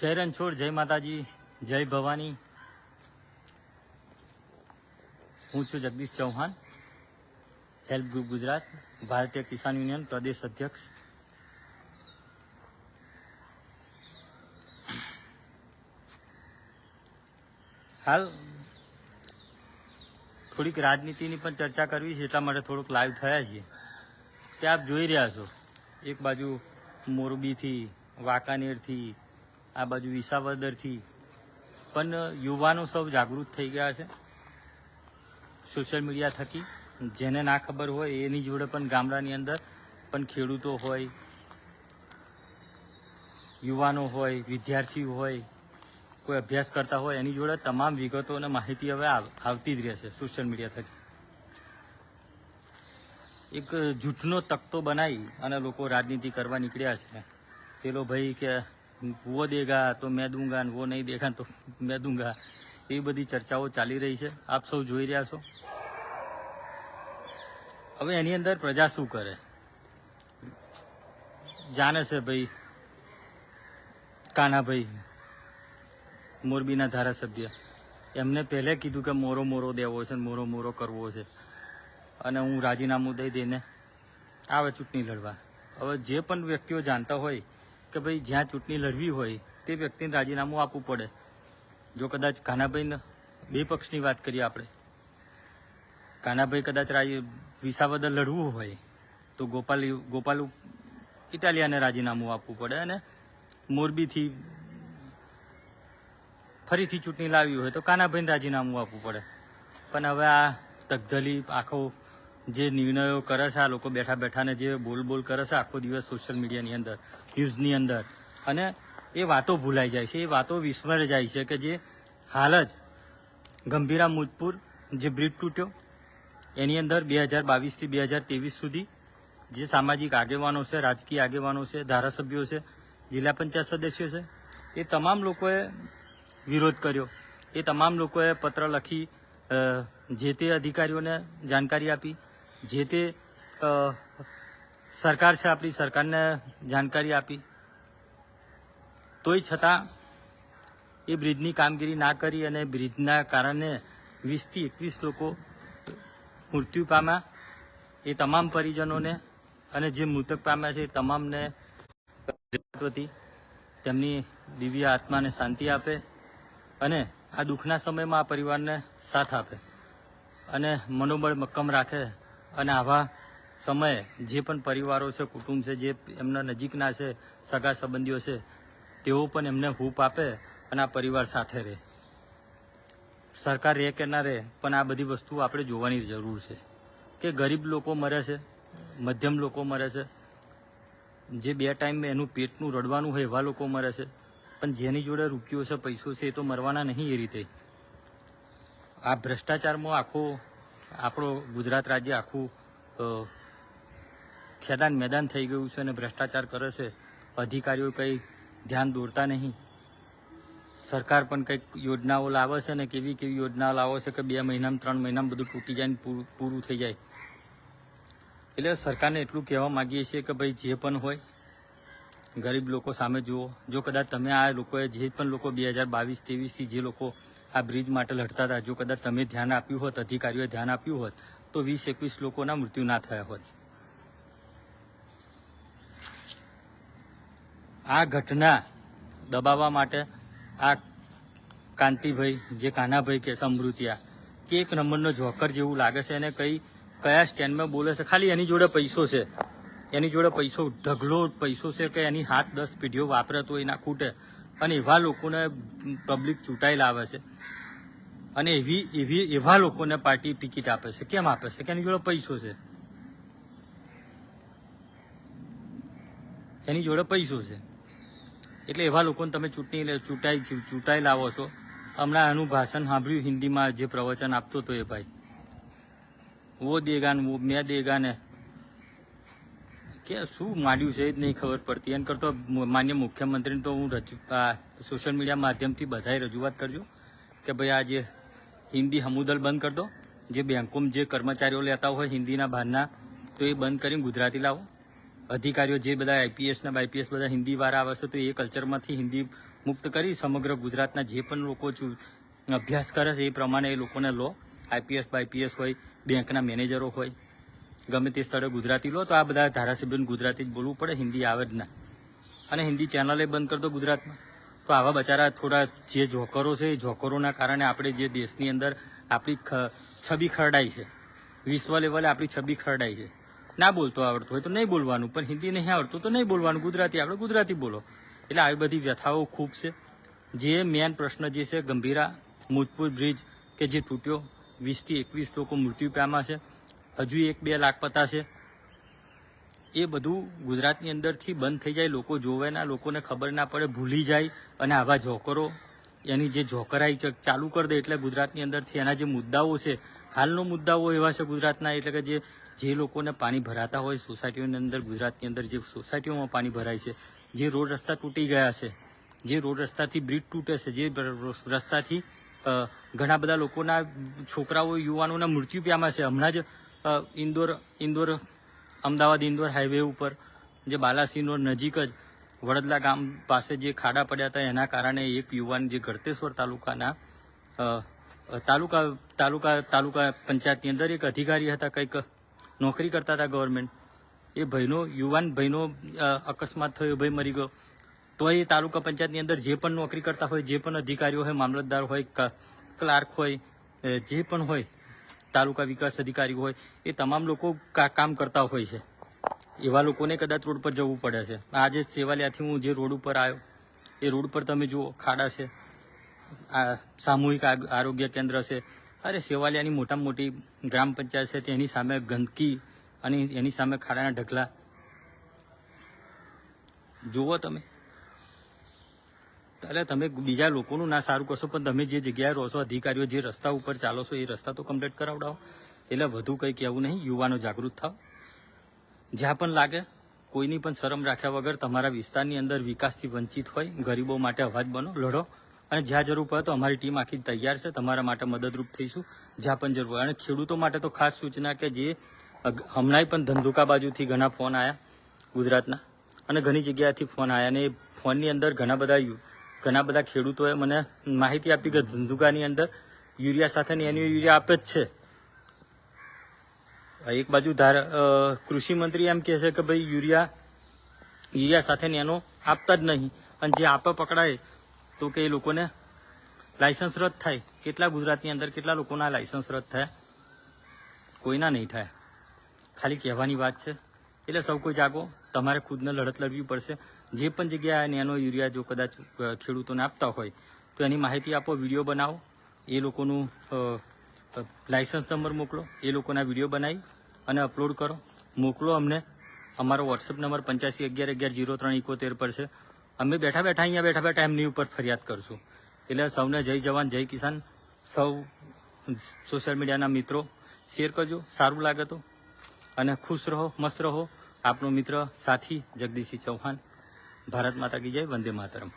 જય રણછોડ, જય માતાજી, જય ભવાની. હું છું Jagdish Chauhan, help group Gujarat, Bharatiya Kisan union પ્રદેશ અધ્યક્ષ. હાલ થોડીક રાજનીતિની પણ ચર્ચા કરવી છે, એટલા માટે થોડુંક લાઈવ થયા છીએ. કે આપ જોઈ રહ્યા છો, એક બાજુ મોરબીથી, વાંકાનેરથી આ બાજુ વિસાવદરથી. પણ યુવાનો સૌ જાગૃત થઈ ગયા છે. સોશિયલ મીડિયા થકી. જેને ના ખબર હોય, એની જોડે પણ ગામડાની અંદર પણ ખેડૂતો હોય, યુવાનો હોય, વિદ્યાર્થીઓ હોય, કોઈ અભ્યાસ કરતા હોય, એની જોડે તમામ વિગતો અને માહિતી હવે આવ- આવતી જ રહેશે સોશિયલ મીડિયા થકી. એક જૂઠનો તકતો બનાવી અને લોકો રાજનીતિ કરવા નીકળ્યા છે. પેલો ભાઈ કે વો દેગા તો મેં ને વો નહીં દેખા તો મેં દૂંગા. એવી બધી ચર્ચાઓ ચાલી રહી છે. આપ સૌ જોઈ રહ્યા છો. હવે એની અંદર પ્રજા શું કરે? જાણે છે ભાઈ કાનાભાઈ મોરબીના ધારાસભ્ય. એમને પહેલે કીધું કે મોરો મોરો દેવો છે મોરો મોરો કરવો છે. અને હું રાજીનામું દઈ દઈને આવે ચૂંટણી લડવા. હવે જે પણ વ્યક્તિઓ જાણતા હોય કે ભાઈ જ્યાં ચૂંટણી લડવી હોય, તે વ્યક્તિને રાજીનામું આપવું પડે. જો કદાચ કાનાભાઈને બે પક્ષની વાત કરીએ આપણે. કાનાભાઈ કદાચ રાજી, વિસાવદર લડવું હોય, તો ગોપાલ ગોપાલ ઇટાલિયાને રાજીનામું આપવું પડે અને મોરબીથી ફરીથી ચૂંટણી લાવી હોય તો કાનાભાઈને રાજીનામું આપવું પડે. પણ હવે આ તકધલી આખો જે નિર્ણયો કરે છે, આ લોકો બેઠા બેઠાને જે બોલ બોલ કરે છે, આખો દિવસ સોશિયલ મીડિયાની અંદર ન્યૂઝની અંદર. અને એ વાતો ભૂલાઈ જાય છે, એ વાતો વિસ્મરે જાય છે કે જે હાલ જ ગંભીરા મુજપુર જે બ્રિજ તૂટ્યો, એની અંદર બે હજાર બાવીસથી બે હજાર ત્રેવીસ સુધી જે સામાજિક આગેવાનો છે, રાજકીય આગેવાનો છે, ધારાસભ્યો છે, જિલ્લા પંચાયત સદસ્યો છે, એ તમામ લોકોએ વિરોધ કર્યો. એ તમામ લોકોએ પત્ર લખી જે તે અધિકારીઓને જાણકારી આપી જે તે સરકાર છે, આપણી સરકારને જાણકારી આપી. તોય છતાં, એ બ્રિજની કામગીરી ના કરી અને બ્રિજના કારણે વીસથી એકવીસ લોકો મૃત્યુ પામ્યા. એ તમામ પરિજનોને અને જે મૃતક પામ્યા છે, એ તમામને વતી તેમની દિવ્ય આત્માને શાંતિ આપે અને આ દુઃખના સમયમાં આ પરિવારને સાથ આપે અને મનોબળ મક્કમ રાખે. અને આવા સમયે જે પણ પરિવારો છે, કુટુંબ છે, જે એમના નજીકના છે, સગા સંબંધીઓ છે, તેઓ પણ એમને હૂપ આપે અને આ પરિવાર સાથે રહે. સરકાર રહે કે ના રહે, પણ આ બધી વસ્તુ આપણે જોવાની જરૂર છે કે ગરીબ લોકો મરે છે, મધ્યમ લોકો મરે છે. જે બે ટાઈમ એનું પેટનું રડવાનું હોય એવા લોકો મરે છે, પણ જેની જોડે રૂપિયો છે, પૈસો છે, એ તો મરવાના નહીં એ રીતે. આ ભ્રષ્ટાચારમાં આખો આપણો ગુજરાત રાજ્ય આખું ખેદાન મેદાન થઈ ગયું છે અને ભ્રષ્ટાચાર કરે છે. અધિકારીઓ કંઈ ધ્યાન દોરતા નહીં. સરકાર પણ કંઈક યોજનાઓ લાવે છે ને કેવી કેવી યોજનાઓ લાવે છે કે બે મહિનામાં, ત્રણ મહિનામાં બધું તૂટી જાય ને પૂરું થઈ જાય. એટલે સરકારને એટલું કહેવા માંગીએ છીએ કે ભાઈ જે પણ હોય, ગરીબ લોકો સામે જુઓ. જો કદાચ તમે આ લોકોએ, જે પણ લોકો બે હજાર બાવીસ, ત્રેવીસથી જે લોકો આ બ્રિજ માટે લડતા હતા. જો કદાચ તમે ધ્યાન આપ્યું હોત, અધિકારીઓએ ધ્યાન આપ્યું હોત, તો વીસ, એકવીસ લોકોના મૃત્યુ ના થયા હોત. આ ઘટના દબાવવા માટે આ કાંતિભાઈ, જે કાનાભાઈ કે સમૃતિયા, કે એક નંબરનો જોકર જેવું લાગે છે અને કઈ, કયા સ્ટેન્ડમાં બોલે છે? ખાલી એની જોડે પૈસો છે. એની જોડે પૈસો, ઢગલો પૈસો છે કે એની હાથ દસ પેઢીઓ વાપરે તો એના ખૂટે? અને એવા લોકોને પબ્લિક ચૂંટાઈ લાવે છે. અને એવી એવી, એવા લોકોને પાર્ટી ટિકિટ આપે છે. કેમ આપે છે? કે એની જોડે પૈસો છે. એની જોડે પૈસો છે. એટલે એવા લોકોને તમે ચૂંટણી ચૂંટાઈ ચૂંટાઈ લાવો છો. હમણાં એનું ભાષણ સાંભળ્યું, હિન્દીમાં જે પ્રવચન આપતો હતો એ ભાઈ. વો દેગા વો મેં દેગા ને કે શું માંડ્યું છે એ જ નહીં ખબર પડતી. એમ કરતો માન્ય મુખ્યમંત્રીને તો હું રજૂ સોશિયલ મીડિયા માધ્યમથી બધાએ રજૂઆત કરજો કે ભાઈ આ જે હિન્દી હમુદલ બંધ કરી દો. જે બેંકોમાં જે કર્મચારીઓ લેતા હોય હિન્દીના બહારના, તો એ બંધ કરીને ગુજરાતી લાવો. અધિકારીઓ જે બધા આઈપીએસ ના બધા હિન્દી વાળા આવે છે, તો એ કલ્ચરમાંથી હિન્દી મુક્ત કરી સમગ્ર ગુજરાતના જે પણ લોકો અભ્યાસ કરે છે એ પ્રમાણે એ લોકોને લો. આઈપીએસ બાયપીએસ હોય, બેંકના મેનેજરો હોય. ગમે તે સ્થળે ગુજરાતી લો, તો આ બધા ધારાસભ્યોને ગુજરાતી જ બોલવું પડે, હિન્દી આવે જ ના. અને હિન્દી ચેનલે બંધ કરી દો ગુજરાતમાં. તો આવા બચારા થોડા જે જોકરો છે, એ જોકરોના કારણે આપણે જે દેશની અંદર આપણી છબી ખરડાઈ છે. વિશ્વ લેવલે આપણી છબી ખરડાઈ છે. ના બોલતો આવડતું હોય તો નહીં બોલવાનું, પણ હિન્દી નહીં આવડતું તો નહીં બોલવાનું. ગુજરાતી આવડે, ગુજરાતી બોલો. એટલે આવી બધી વ્યથાઓ ખૂબ છે. જે મેન પ્રશ્ન જે છે, ગંભીરા, મુજપુર બ્રિજ કે જે તૂટ્યો, વીસથી એકવીસ લોકો મૃત્યુ પામ્યા છે. હજુ એક બે લાખપતા છે. એ બધું ગુજરાતની અંદરથી બંધ થઈ જાય, લોકો જોવે ના, લોકોને ખબર ના પડે, ભૂલી જાય અને આવા જોકરો એની જે જોકરાઈ ચાલુ કરી દે એટલે ગુજરાતની અંદરથી એના જે મુદ્દાઓ છે, હાલનો મુદ્દાઓ એવા છે ગુજરાતના, એટલે કે જે જે લોકોને પાણી ભરાતા હોય, સોસાયટીઓની અંદર, ગુજરાતની અંદર જે સોસાયટીઓમાં પાણી ભરાય છે, જે રોડ રસ્તા તૂટી ગયા છે, જે રોડ રસ્તાથી બ્રિજ તૂટે છે, જે રસ્તાથી ઘણા બધા લોકોના છોકરાઓ, યુવાનોના મૃત્યુ પામ્યા છે. હમણાં જ ઇન્દોર ઇન્દોર, અમદાવાદ ઇન્દોર હાઈવે ઉપર જે બાલાસિનોર નજીક જ વડદલા ગામ પાસે જે ખાડા પડ્યા હતા, એના કારણે એક યુવાન જે ગળતેશ્વર તાલુકાના તાલુકા તાલુકા તાલુકા પંચાયતની અંદર એક અધિકારી હતા, કંઈક નોકરી કરતા હતા ગવર્મેન્ટ એ ભાઈનો યુવાન ભાઈનો અકસ્માત થયો ભાઈ મરી ગયો. તો એ તાલુકા પંચાયતની અંદર જે પણ નોકરી કરતા હોય, જે પણ અધિકારીઓ હોય, મામલતદાર હોય ક્લાર્ક હોય જે પણ હોય તાલુકા વિકાસ અધિકારી હોય, એ તમામ લોકો કામ કરતા હોય છે. એવા લોકોને કદાચ રોડ પર જવું પડે છે. આજે સેવાલિયાથી હું જે રોડ ઉપર આવ્યો, એ રોડ પર તમે જુઓ, ખાડા છે, આ સામૂહિક આરોગ્ય કેન્દ્ર છે. અરે, સેવાલિયાની મોટામાં મોટી ગ્રામ પંચાયત છે, તેની સામે ગંદકી અને એની સામે ખાડાના ઢગલા. જુઓ તમે. એટલે તમે બીજા લોકોનું ના સારું કરશો, પણ તમે જે જગ્યાએ રહો છો, અધિકારીઓ જે રસ્તા ઉપર ચાલો છો, એ રસ્તા તો કમ્પ્લીટ કરાવડાવો. એટલે વધુ કંઈ કહેવું નહીં, યુવાનો જાગૃત થાવ. જ્યાં પણ લાગે, કોઈની પણ શરમ રાખ્યા વગર તમારા વિસ્તારની અંદર વિકાસથી વંચિત હોય, ગરીબો માટે અવાજ બનો, લડો. અને જ્યાં જરૂર પડે તો અમારી ટીમ આખી તૈયાર છે, તમારા માટે મદદરૂપ થઈશું. જ્યાં પણ જરૂર હોય અને ખેડૂતો માટે તો ખાસ સૂચના કે જે હમણાંય પણ ધંધુકા બાજુથી ઘણા ફોન આવ્યા ગુજરાતના. અને ઘણી જગ્યાએથી ફોન આવ્યા અને એ ફોનની અંદર ઘણા બધા ઘણા બધા ખેડૂતોએ મને માહિતી આપી કે ધંધુકાની અંદર યુરિયા સાથે એની યુરિયા આપે જ છે. એક બાજુ કૃષિ મંત્રી એમ કહે છે કે ભાઈ યુરિયા યુરિયા સાથે એનો આપતા જ નહીં. અને જે આપે પકડાય તો કે એ લોકોને લાયસન્સ રદ થાય. કેટલા ગુજરાતની અંદર કેટલા લોકોના લાયસન્સ રદ થયા? કોઈના નહીં થાય. ખાલી કહેવાની વાત છે. એટલે સૌ કોઈ જાગો. તમારે ખુદને લડત લડવી પડશે. જે પણ જગ્યાએ નેનો યુરિયા જો કદાચ ખેડૂતોને આપતા હોય તો એની માહિતી આપો વીડિયો બનાવો. એ લોકોનું અ, નંબર મોકલો. એ લોકોના વીડિયો બનાવી અને અપલોડ કરો. મોકલો અમને. અમારો વોટ્સઅપ નંબર પંચ્યાસી અગિયાર અગિયાર જીરો ત્રણ ઇકોતેર પર છે. અમે બેઠા બેઠા અહીંયા બેઠા બેઠા એમની ઉપર ફરિયાદ કરશું. એટલે સૌને જય જવાન જય કિસાન. સૌ સોશિયલ મીડિયાના મિત્રો શેર કરજો. સારું લાગે તો. અને ખુશ રહો મસ્ત રહો. આપનો મિત્ર સાથી જગદીશસિંહ ચૌહાણ ભારત માતા કી જય વંદે માતરમ.